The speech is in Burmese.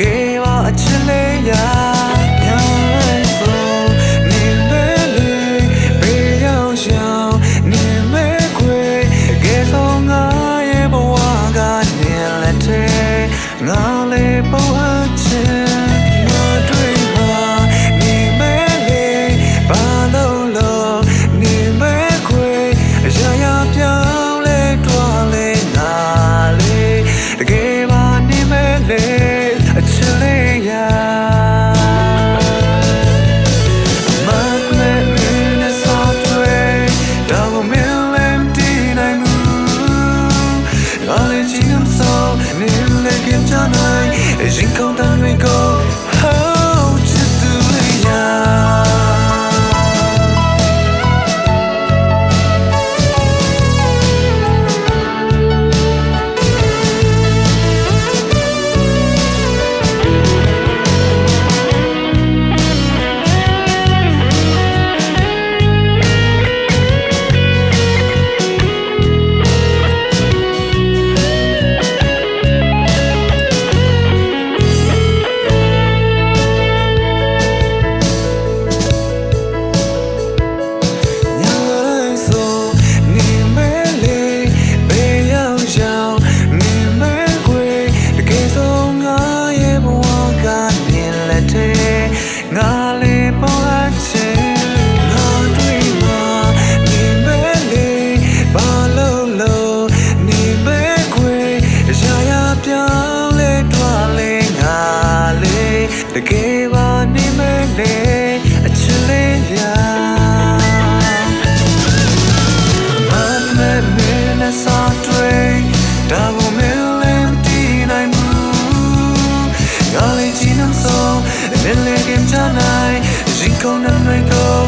给我起来呀！ငါလေးပေါ်ချင် ချင် I'm so နေလေကင်ချနိုင်ရင်ကောင်းတဲ့ we go gonna make câu